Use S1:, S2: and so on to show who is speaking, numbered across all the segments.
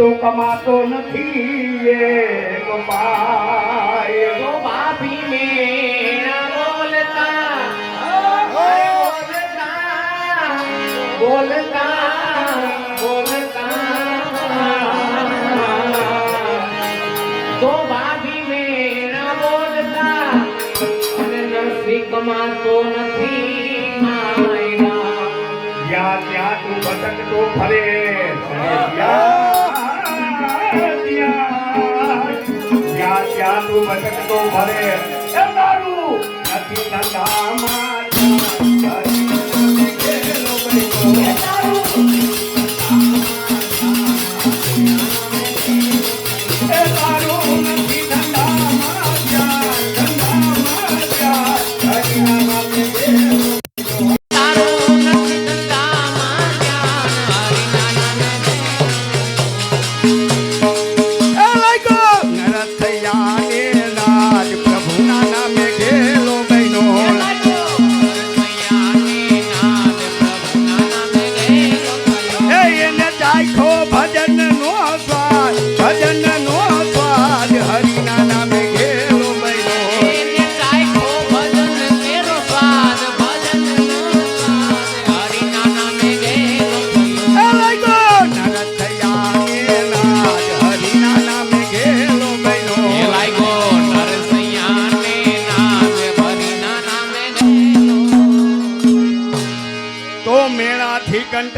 S1: તો કમાતો નથી એ
S2: તો ભાભી મેરા બોલતા બોલતા બોલતા તો ભાભી મેરા બોલતા અને નરસિંહ કમાતો નથી માયના
S1: જ્યાં ત્યાં તું ભટકતો ફરે જ્યાં ત્યાં તું ભટકતો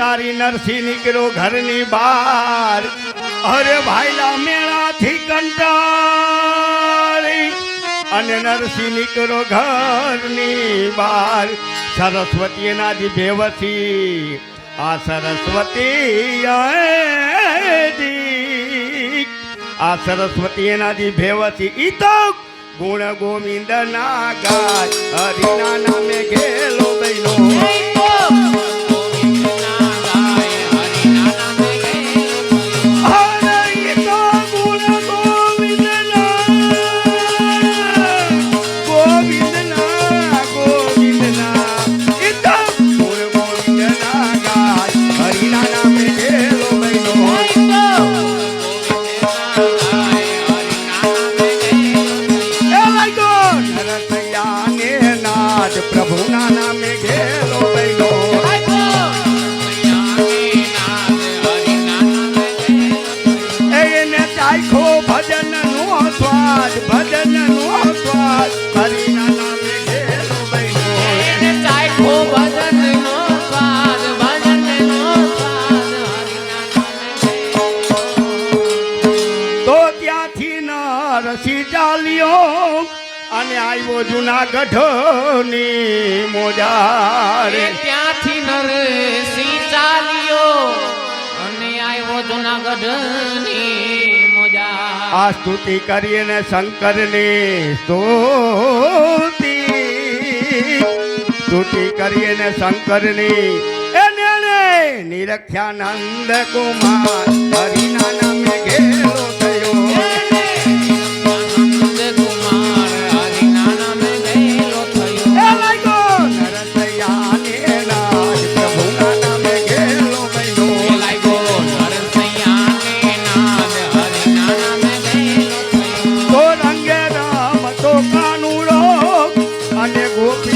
S1: મેળાથી નરસી નીકળ્યો ઘરની બહાર. અરે ભાઈલા મેળાથી કંટાળી અને નરસી નીકળ્યો ઘરની બહાર. સરસ્વતી એના જી ભેવસી આ સરસ્વતી. આ સરસ્વતી એના જી ભેવસી ઈ તો ગુણ ગોવિંદ ના ગાય. હરિના નામે ગેલો બહેનો. નરસી ચાલ્યો અને આવ્યો જુનાગઢની મોજા
S2: ત્યાંથી નરસિંહ ચાલ્યો અને આવ્યો જુનાગઢની મોજા
S1: આ સ્તુતિ કરીએ ને શંકરની સ્તુતિ. સ્તુતિ કરીએ ને શંકરની. એને નિરખ્યાનંદ કુમાર હરિના નામે ઘેરો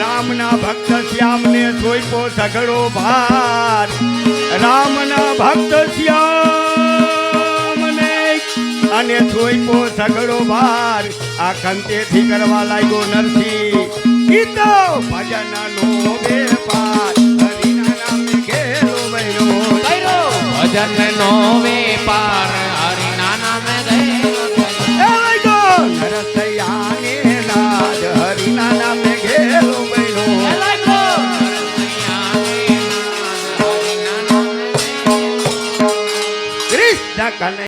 S1: રામના ભક્ત શ્યામને સોઈપો સઘળો ભાર. રામના ભક્ત શ્યામને અને સોઈપો સઘળો ભાર. આ કંતેથી કરવા લાગ્યો નરસિંહ. ઈ તો ભજનનો વેપાર. હરિના નામે
S2: કર્યો ભજનનો વેપાર.